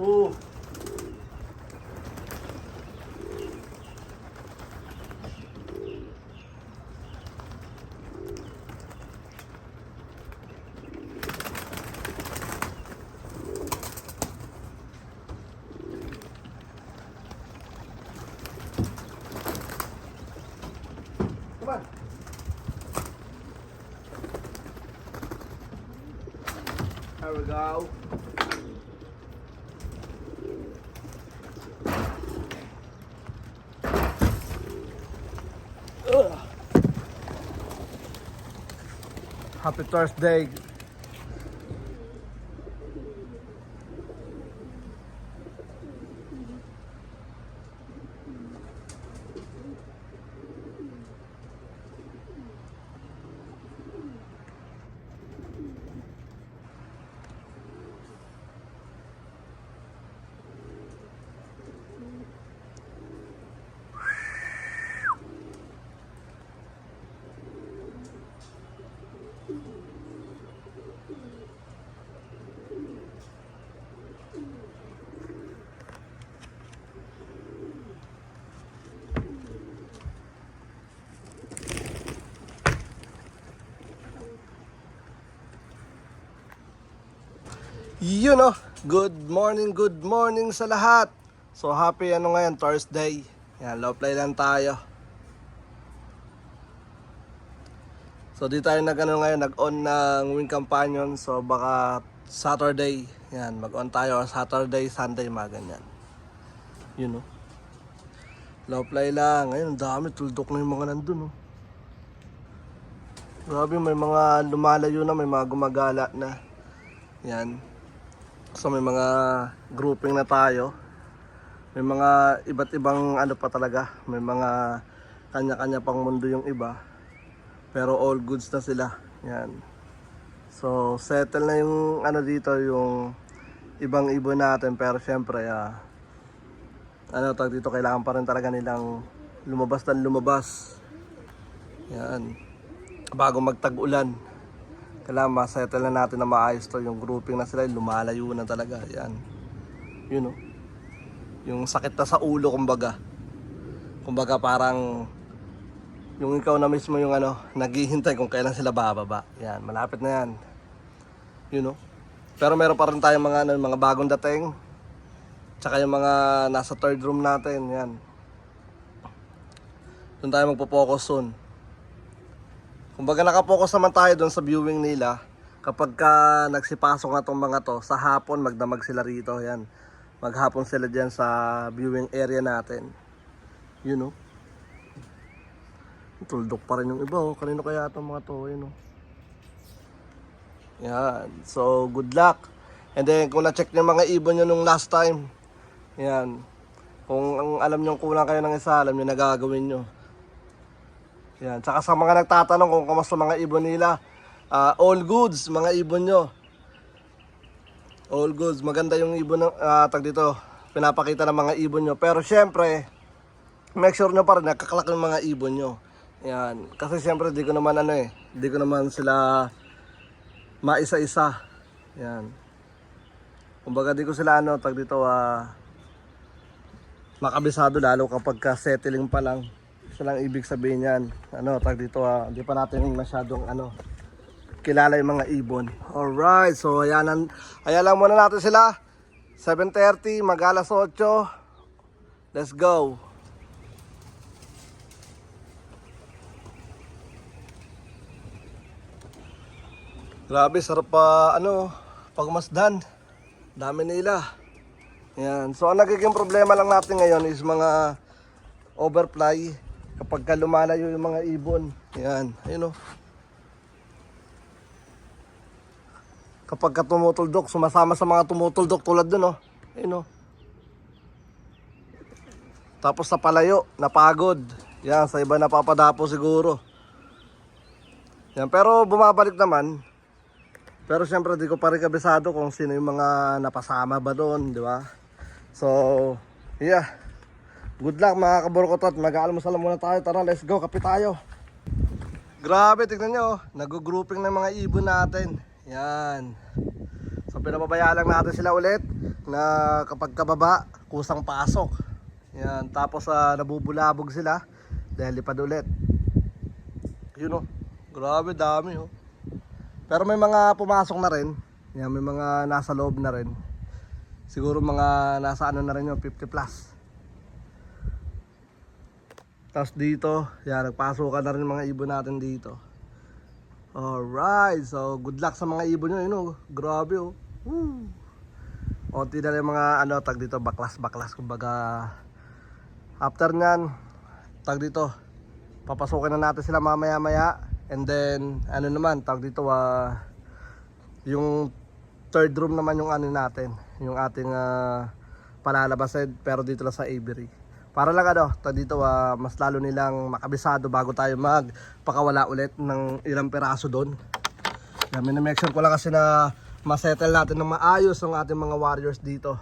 Uf. There we go. Happy Thursday. Yun oh. Good morning, good morning sa lahat. So happy ano ngayon, Thursday. Yan, low play lang tayo. So di tayo nag ano ngayon, nag-on ng Wing Companion. So baka Saturday, yan, mag-on tayo Saturday, Sunday, mga ganyan. Yun oh. Low play lang. Ngayon, dami, tuldok na yung mga nandun oh. Grabe, may mga lumalayo na, may mga gumagala na. Yan. So may mga grouping na tayo. May mga iba't ibang ano pa talaga. May mga kanya-kanya pang mundo yung iba. Pero all goods na sila. Yan. So settle na yung ano dito yung ibang ibon natin pero syempre ah ano tag dito kailangan pa rin talaga nilang lumabas ng lumabas. Yan. Bago magtag-ulan kailangan ma-settle na natin na maayos to. Yung grouping na sila lumalayo na talaga. Yan. Yun know? yung sakit na sa ulo kumbaga. Kumbaga parang yung ikaw na mismo yung ano naghihintay kung kailan sila bababa. Yan malapit na yan. Yun know? pero meron pa rin tayong mga, ano, mga bagong dating. Tsaka yung mga nasa third room natin. Yan. Doon tayo magpo-focus soon Kumbaga nakapokus naman tayo doon sa viewing nila. Kapag ka nagsipasok na mga to, sa hapon magdamag sila rito. Yan. Maghapon sila dyan sa viewing area natin. You know. Tuldok pa rin yung iba. Oh. Kanino kaya itong mga to? Yun, oh. Yan. So, good luck. And then, kung na-check yung mga ibon nyo nung last time, yan. Kung ang alam nyo kulang kayo ng isa, alam nyo na gagawin nyo. Yan. Tsaka sa mga nagtatanong kung kamusta mga ibon nila, ah, all goods, mga ibon nyo. All goods. Maganda yung ibon ng, ah, tag dito, pinapakita ng mga ibon nyo. Pero syempre, make sure nyo pa rin, nakaklak yung mga ibon nyo. Yan. Kasi syempre, di ko naman ano eh, di ko naman sila maisa-isa. Yan. Kumbaga, di ko sila ano, tag dito, ah, makabisado lalo kapag ka settling pa lang isa lang ibig sabihin yan. Ano tag dito ah, hindi pa natin masyadong ano kilala yung mga ibon. Alright so ayan, ayan lang muna natin sila. 7.30 mag alas 8 let's go. Grabe sarap pa ano pagmasdan. Dami nila. Yan. So, ang nagiging problema lang natin ngayon is mga overfly kapag ka lumalayo yung mga ibon. Yan. Ayun o. Kapag ka tumutuldok, sumasama sa mga tumutuldok tulad dun o. Ayun o. Tapos sa palayo, napagod. Yan, sa iba napapadapo siguro. Yan, pero bumabalik naman. Pero syempre di ko pa rin kung sino yung mga napasama ba doon, di ba? So, yeah. Good luck mga kaburkotot. Mag-aalmusal muna tayo. Tara, let's go. Kape tayo. Grabe, tignan nyo. oh. Nag-grouping ng mga ibon natin. Yan. So, pinapabayaan lang natin sila ulit na kapag kababa, kusang pasok. Yan. Tapos, ah, nabubulabog sila dahil lipad ulit. Yun oh. Grabe, dami oh. Pero may mga pumasok na rin. Yan, may mga nasa loob na rin. Siguro mga nasa ano na rin yung 50 plus. Tapos dito, yan, nagpasukan na rin mga ibon natin dito. Alright, so good luck sa mga ibon nyo, yun oh. Grabe oh. Woo. Onti na rin mga ano, tag dito, baklas-baklas, kumbaga. After nyan, tag dito, papasukin na natin sila mamaya-maya. And then, ano naman, tag dito, ah, yung third room naman yung ano natin, yung ating ah, palalabasin, pero dito lang sa aviary. Para lang ano, dito, ah, mas lalo nilang makabisado bago tayo magpakawala ulit ng ilang peraso doon. Yan, minamake sure ko lang kasi na masettle natin ng maayos ang ating mga warriors dito.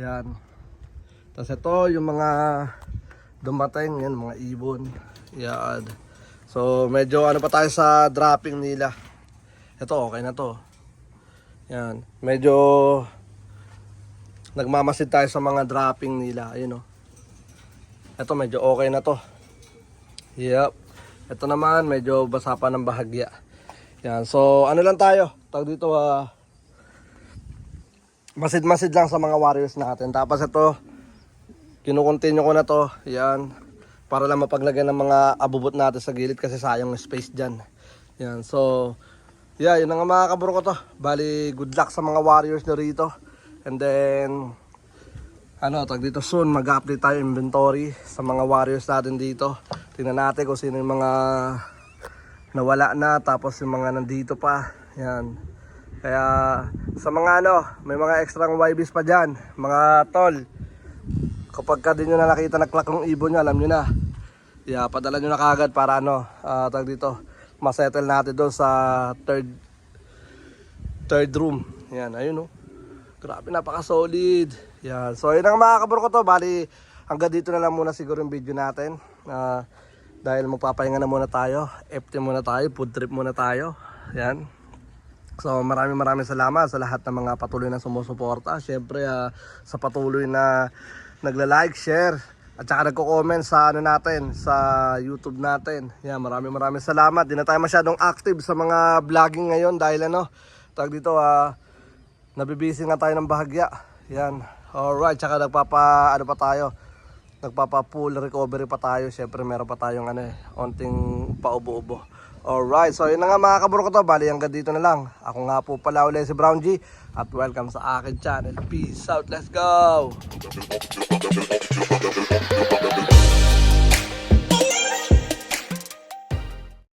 Yan. Tapos ito, yung mga dumating, yan, mga ibon. Yan. So, medyo ano pa tayo sa dropping nila. Ito, okay na to. Yan. Medyo nagmamasid tayo sa mga dropping nila. Ayun oh. Ito, medyo okay na to. Yep. Ito naman, medyo basa pa ng bahagya. Yan. So, ano lang tayo? Tawag dito, ah, masid-masid lang sa mga warriors natin. Tapos ito, kinukontinue ko na to. Yan. Para lang mapaglagay ng mga abubot natin sa gilid kasi sayang space dyan. Yan. So, yeah, yun ang mga kaburo ko to. Bali, good luck sa mga warriors na rito. And then, ano, tag dito soon, mag-update tayo inventory sa mga warriors natin dito. Tingnan natin kung sino yung mga nawala na, tapos yung mga nandito pa. Yan. Kaya, sa mga ano, may mga extra YBs pa dyan. Mga tol, kapag ka din nyo na nakita nagklak ng ibon nyo, alam nyo na. Yeah, padala nyo na kagad para ano, ah, tag dito, masettle natin doon sa third third room. Yan, ayun oh. Grabe, napaka-solid. Yan. So, yun ang mga kaburo ko to. Bali, hanggang dito na lang muna siguro yung video natin. Ah, dahil magpapahinga na muna tayo. FT muna tayo. Food trip muna tayo. Yan. So, maraming maraming salamat sa lahat ng mga patuloy na sumusuporta. Siyempre, ah, sa patuloy na nagla-like, share, at saka nagko-comment sa ano natin, sa YouTube natin. Yan, maraming maraming salamat. Di na tayo masyadong active sa mga vlogging ngayon dahil ano, tag dito, ah, nabibisi nga tayo ng bahagya. Yan. Alright, tsaka nagpapa, ano pa tayo, nagpapa full recovery pa tayo. Siyempre meron pa tayong ano eh, onting paubo-ubo. Alright, so yun na nga mga kaburo ko to. Bali hanggang dito na lang. Ako nga po pala ulit si Brown G. At welcome sa akin channel. Peace out, let's go!